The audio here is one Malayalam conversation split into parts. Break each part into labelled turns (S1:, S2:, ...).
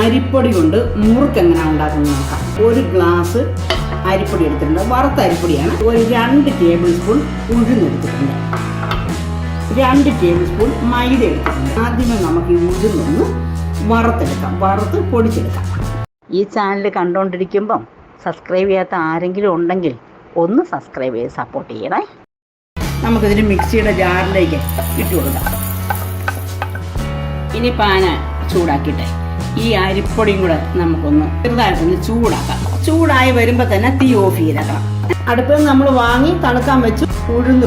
S1: അരിപ്പൊടി കൊണ്ട് മുറുക്ക് എങ്ങനെ ഉണ്ടാക്കുന്നത് നോക്കാം. ഒരു ഗ്ലാസ് അരിപ്പൊടി എടുത്തിട്ടുണ്ട്. വറുത്ത അരിപ്പൊടിയാണ്. ഒരു രണ്ട് ടേബിൾ സ്പൂൺ ഉഴുന്നെടുത്തിട്ടുണ്ട് രണ്ട് ടേബിൾ സ്പൂൺ മൈദ എടുത്തിട്ടുണ്ട്. ആദ്യമേ നമുക്ക് ഈ ഉഴുന്നൊന്ന് വറുത്തെടുക്കാം. വറുത്ത് പൊടിച്ചെടുക്കാം.
S2: ഈ ചാനൽ കണ്ടുകൊണ്ടിരിക്കുമ്പം സബ്സ്ക്രൈബ് ചെയ്യാത്ത ആരെങ്കിലും ഉണ്ടെങ്കിൽ ഒന്ന് സബ്സ്ക്രൈബ് ചെയ്ത് സപ്പോർട്ട് ചെയ്യണേ.
S1: നമുക്കിതിന് മിക്സിയുടെ ജാറിലേക്ക് ഇട്ട് കൊടുക്കാം. ഇനി പാന ചൂടാക്കിയിട്ട്. ഈ അരിപ്പൊടിയും കൂടെ നമുക്കൊന്ന് ചെറുതായിട്ടൊന്ന് ചൂടാക്കാം. ചൂടായി വരുമ്പോൾ തന്നെ തീ ഓഫ് ചെയ്തേക്കണം അടുപ്പിൽ നമ്മൾ വാങ്ങി തണുക്കാൻ വെച്ച് ഉഴുന്ന്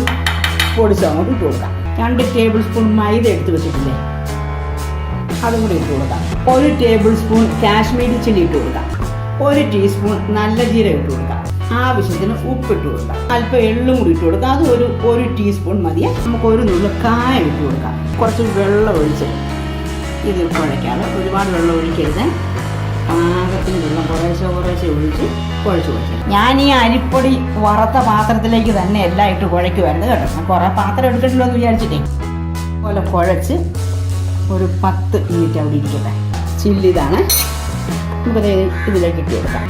S1: പൊടിച്ച് അങ്ങോട്ട് ഇട്ട് കൊടുക്കാം. രണ്ട് ടേബിൾ സ്പൂൺ മൈദ എടുത്ത് വെച്ചിട്ടില്ലേ? അതും കൂടി ഇട്ട് കൊടുക്കാം. ഒരു ടേബിൾ സ്പൂൺ കാശ്മീരി ചില്ലി ഇട്ട് കൊടുക്കാം. ഒരു ടീസ്പൂൺ നല്ല ജീരകം ഇട്ട് കൊടുക്കാം. ആവശ്യത്തിന് ഉപ്പ് ഇട്ട് കൊടുക്കാം. അല്പം എള്ളും കൂടി ഇട്ട് കൊടുക്കാം. അത് ഒരു ഒരു ടീസ്പൂൺ മതിയെ. നമുക്ക് ഒരു നുള്ളു കായം ഇട്ട് കൊടുക്കാം. കുറച്ച് വെള്ളം ഒഴിച്ച് ഇത് കുഴയ്ക്കാതെ ഒരുപാട് വെള്ളം ഒഴിക്കരുത്. പാകത്തിന് വെള്ളം കുറേശ്ശെ കുറേശ്ശെ ഒഴിച്ച് കുഴച്ച് കുഴച്ച്. ഞാൻ ഈ അരിപ്പൊടി വറുത്ത പാത്രത്തിലേക്ക് തന്നെ എല്ലാം ഇട്ട് കുഴയ്ക്കുമായിരുന്നു കേട്ടോ. ഞാൻ കുറേ പാത്രം എടുക്കണ്ടല്ലോ എന്ന് വിചാരിച്ചിട്ടേ. പോലെ കുഴച്ച് ഒരു പത്ത് മിനിറ്റ് അവിടെ ഇരിക്കട്ടെ. ചില്ലിതാണ്. നമുക്ക് ഇതിലേക്ക് ഇട്ട് കൊടുക്കാം.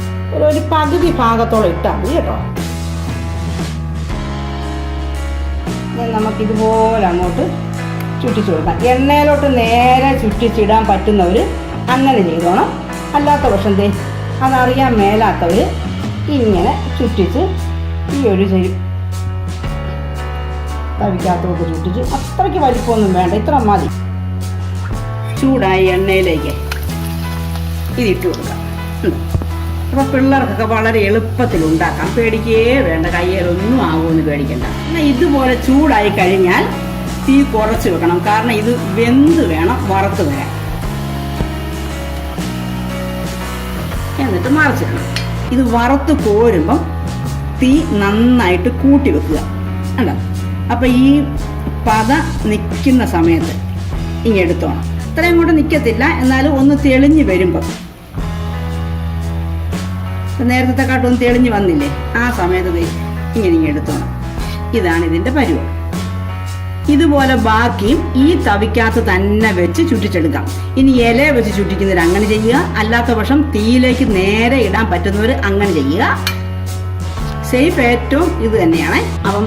S1: ഒരു പകുതി ഭാഗത്തോളം ഇട്ടാൽ മതി കേട്ടോ. നമുക്കിതുപോലെ അങ്ങോട്ട് ചുറ്റിച്ചു കൊടുക്കാം എണ്ണയിലോട്ട് നേരെ ചുറ്റിച്ചിടാൻ പറ്റുന്നവർ അങ്ങനെ ചെയ്തോണം. അല്ലാത്ത പക്ഷം ദേ അതറിയാൻ മേലാത്തവർ ഇങ്ങനെ ചുറ്റിച്ച് ഈ ഒരു ചെയ്യും തവിക്കാത്തോട്ട് ചുറ്റിച്ച് അത്രയ്ക്ക് വലിപ്പമൊന്നും വേണ്ട ഇത്ര മതി. ചൂടായി എണ്ണയിലേക്ക് ഇതിട്ട് കൊടുക്കാം. അപ്പോൾ പിള്ളേർക്കൊക്കെ വളരെ എളുപ്പത്തിൽ ഉണ്ടാക്കാം. പേടിക്കേ വേണ്ട കയ്യേലൊന്നും ആകുമെന്ന് പേടിക്കണ്ട. എന്നാൽ ഇതുപോലെ ചൂടായി കഴിഞ്ഞാൽ തീ കുറച്ച് വെക്കണം. കാരണം ഇത് വെന്ത് വേണം വറുത്ത് വരാൻ എന്നിട്ട് മറച്ചിടണം. ഇത് വറുത്ത് കോരുമ്പം തീ നന്നായിട്ട് കൂട്ടി വെക്കുക. കണ്ടോ? അപ്പം ഈ പത നിൽക്കുന്ന സമയത്ത് ഇങ്ങെടുത്തോണം ഇത്രയും കൂടെ നിൽക്കത്തില്ല. എന്നാലും ഒന്ന് തെളിഞ്ഞ് വരുമ്പം. നേരത്തെ കാട്ടൊന്നും തെളിഞ്ഞ് വന്നില്ലേ? ആ സമയത്ത് ഇങ്ങനെ ഇങ്ങനെ എടുത്തോണം. ഇതാണ് ഇതിന്റെ പരുവം ഇതുപോലെ ബാക്കിയും ഈ തവിക്കകത്ത് തന്നെ വെച്ച് ചുറ്റിച്ചെടുക്കാം. ഇനി ഇല വെച്ച് ചുറ്റിക്കുന്നവർ അങ്ങനെ ചെയ്യുക. അല്ലാത്ത പക്ഷം തീയിലേക്ക് നേരെ ഇടാൻ പറ്റുന്നവർ അങ്ങനെ ചെയ്യുക. സേഫ് ഏറ്റവും ഇത് തന്നെയാണ്. അപ്പം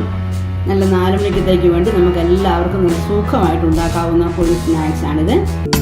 S1: നല്ല നാല് മണിക്കത്തേക്ക് വേണ്ടി നമുക്ക് എല്ലാവർക്കും സുഖമായിട്ട് ഉണ്ടാക്കാവുന്ന ഒരു സ്നാക്സ് ആണിത്.